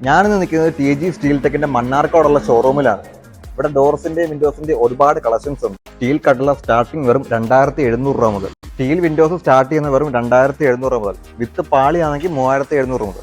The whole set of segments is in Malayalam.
ഞാനിന്ന് നിൽക്കുന്നത് ടി ജി സ്റ്റീൽ ടെക്കിന്റെ മണ്ണാർക്കോടുള്ള ഷോറൂമിലാണ് ഇവിടെ ഡോർസിന്റെയും വിൻഡോസിന്റെ ഒരുപാട് കളക്ഷൻസ് ഉണ്ട്. സ്റ്റീൽ കട്ടള സ്റ്റാർട്ടിംഗ് വെറും രണ്ടായിരത്തി എഴുന്നൂറ് രൂപ മുതൽ. സ്റ്റീൽ വിൻഡോസ് സ്റ്റാർട്ട് ചെയ്യുന്ന വെറും രണ്ടായിരത്തി എഴുന്നൂറ് രൂപ മുതൽ. വിത്ത് പാളിയാണെങ്കിൽ മൂവായിരത്തി എഴുന്നൂറ് മുതൽ.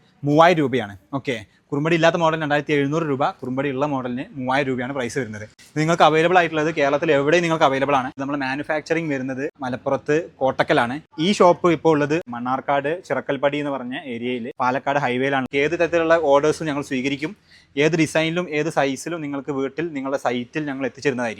മൂവായിരം രൂപയാണ്. ഓക്കെ കുറുമ്പടി ഇല്ലാത്ത മോഡൽ രണ്ടായിരത്തി എഴുന്നൂറ് രൂപ കുറുമ്പടി ഉള്ള മോഡലിന് മൂവായിരം രൂപയാണ് പ്രൈസ് വരുന്നത്. നിങ്ങൾക്ക് അവൈലബിൾ ആയിട്ടുള്ളത് കേരളത്തിൽ എവിടെയും നിങ്ങൾക്ക് അവൈലബിൾ ആണ്. നമ്മൾ മാനുഫാക്ചറിംഗ് വരുന്നത് മലപ്പുറത്ത് കോട്ടക്കലാണ്. ഈ ഷോപ്പ് ഇപ്പോൾ ഉള്ളത് മണ്ണാർക്കാട് ചിറക്കൽപ്പടി എന്ന് പറഞ്ഞ ഏരിയയിൽ പാലക്കാട് ഹൈവേയിലാണ് ഏത് തരത്തിലുള്ള ഓർഡേഴ്സും ഞങ്ങൾ സ്വീകരിക്കും. ഏത് ഡിസൈനിലും ഏത് സൈസിലും നിങ്ങൾക്ക് വീട്ടിൽ നിങ്ങളുടെ സൈറ്റിൽ ഞങ്ങൾ എത്തിച്ചിരുന്നതായിരിക്കും.